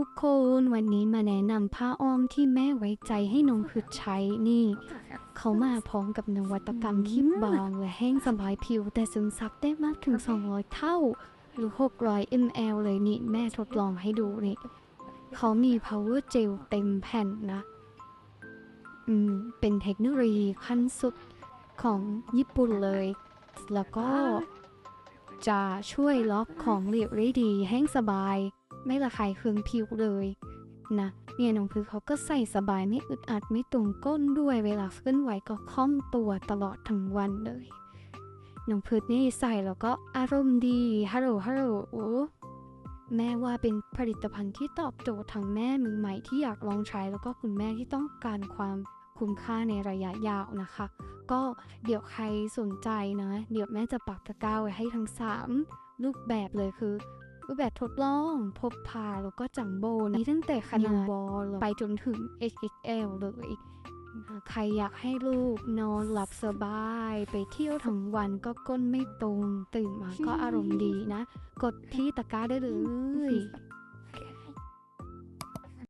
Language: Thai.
ทุกคนวันนี้มาแนะนำผ้าอ้อมที่แม่ไว้ใจให้น้องพึดใช้นี่ เขามาพร้อมกับนวัตกรรมที่บางและแห้งสบายผิวแต่ซึมซับได้มากถึง 200 เท่า หรือ 600 ml เลยนี่แม่ทดลองให้ดูนี่เขามี power gel เต็มแผ่นนะ อืม เป็นเทคโนโลยีขั้นสุดของญี่ปุ่นเลย แล้วก็จะช่วยล็อกของเหลวได้ดีแห้งสบาย ไม่ระคายเคืองผิวเลยนะเนี่ยน้องพือเขาก็ใส่สบายไม่อึดอัดไม่ตรงก้นด้วยเวลาเคลื่อนไหวก็คล่องตัวตลอดทั้งวันเลยน้องพืชนี่ใส่แล้วก็อารมณ์ดีฮัลโหลฮัลโหลโอ้แม่ว่าเป็นผลิตภัณฑ์ที่ตอบโจทย์ทั้งแม่มือใหม่ที่อยากลองใช้แล้วก็คุณแม่ที่ต้องการความคุ้มค่าในระยะยาวนะคะ ก็เดี๋ยวใครสนใจนะ เดี๋ยวแม่จะปักตะกร้าไว้ให้ทั้ง 3 รูปแบบเลยคือ รูปแบบทดลอง พบพาแล้วก็จัมโบนะมีตั้งแต่ขนาดบอลไปจนถึง XXL เลยใครอยากให้ลูกนอนหลับสบาย ไปเที่ยวทั้งวันก็ก้นไม่ตรง ตื่นมาก็อารมณ์ดีนะ กดที่ตะกร้าได้เลย